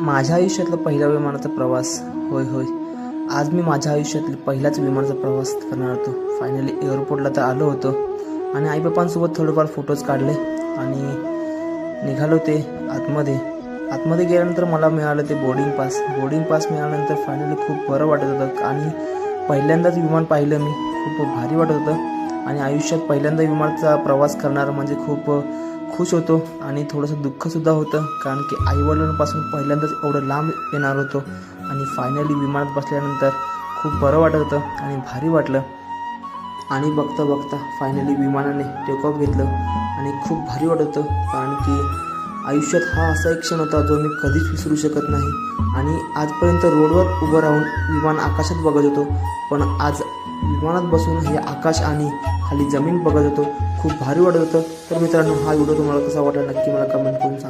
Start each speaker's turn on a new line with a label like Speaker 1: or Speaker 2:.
Speaker 1: माझ्या आयुष्यातला पहिला विमानाचा प्रवास. होय होय. आज मी माझ्या आयुष्यातील पहिलाच विमानाचा प्रवास करणार होतो. फायनली एअरपोर्टला तर आलो होतो. आणि आईबापांसोबत थोडेफार फोटोज काढले. आणि निघालो ते आतमध्ये. आतमध्ये गेल्यानंतर मला मिळालं ते बोर्डिंग पास बोर्डिंग पास मिळाल्यानंतर फायनली खूप बरं वाटत होतं. आणि पहिल्यांदाच विमान पाहिलं मी. खूप भारी वाटत होतं. आणि आयुष्यात पहिल्यांदा विमानाचा प्रवास करणार म्हणजे खूप खुश होतो आणि थोडंसं दुःखसुद्धा होतं कारण की आईवडिलांपासून पहिल्यांदाच एवढं लांब येणार होतो. आणि फायनली विमानात बसल्यानंतर खूप बरं वाटत होतं आणि भारी वाटलं. आणि बघता बघता फायनली विमानाने टेक ऑफ घेतलं आणि खूप भारी वाटत होतं कारण की आयुष्यात हा असा एक क्षण होता जो मी कधीच विसरू शकत नाही. आणि आजपर्यंत रोडवर उभं राहून विमान आकाशात बघत होतो पण आज विमानात बसून हे आकाश आणि खाली जमीन बघत होतो. खूप भारी वाटत होतं. तर मित्रांनो हा व्हिडिओ तुम्हाला कसा वाटला नक्की मला कमेंट करून सांगा.